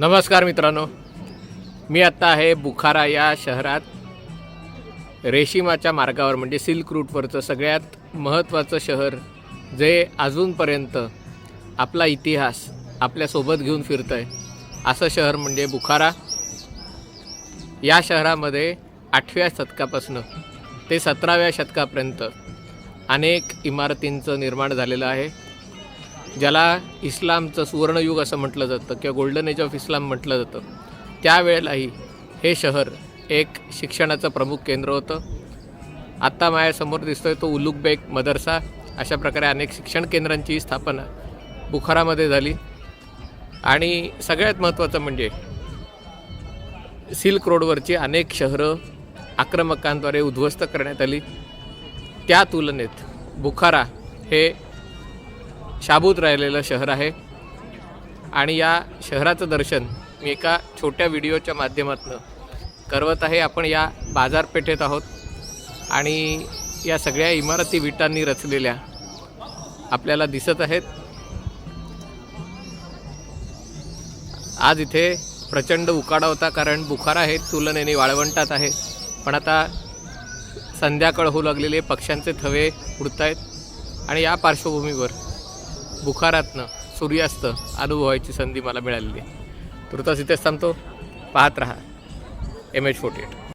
नमस्कार मित्रांनो. मी आत्ता आहे बुखारा या शहरात. रेशिमाच्या मार्गावर म्हणजे सिल्क रूटवरचं सगळ्यात महत्त्वाचं शहर जे अजूनपर्यंत आपला इतिहास आपल्यासोबत घेऊन फिरतं आहे असं शहर म्हणजे बुखारा. या शहरामध्ये आठव्या शतकापासून ते सतराव्या शतकापर्यंत अनेक इमारतींचं निर्माण झालेलं आहे. ज्याला इस्लामचं सुवर्णयुग असं म्हटलं जातं किंवा गोल्डन एज ऑफ इस्लाम म्हटलं जातं त्यावेळेलाही हे शहर एक शिक्षणाचं प्रमुख केंद्र होतं. आत्ता माझ्यासमोर दिसतोय तो उलुकबेग मदरसा. अशा प्रकारे अनेक शिक्षण केंद्रांची स्थापना बुखारामध्ये झाली. आणि सगळ्यात महत्त्वाचं म्हणजे सिल्क रोडवरची अनेक शहरं आक्रमकांद्वारे उद्ध्वस्त करण्यात आली. त्या तुलनेत बुखारा हे शाबूत राहिलेलं शहर आहे. आणि या शहराचं दर्शन मी एका छोट्या व्हिडिओच्या माध्यमातून करवत आहे. आपण या बाजारपेठेत आहोत. आणि या सगळ्या इमारती विटांनी रचलेल्या आपल्याला दिसत आहेत. आज इथे प्रचंड उकाडा होता कारण बुखार आहे तुलनेने वाळवंटात आहे. पण आता संध्याकाळ होऊ लागलेले पक्ष्यांचे थवे उडत आहेत आणि या पार्श्वभूमीवर बुखारातनं सूर्यास्त अनुभवायची संधी मला मिळालेली आहे. तुर्तास इथेच थांबतो. पाहत रहा. M H forty eight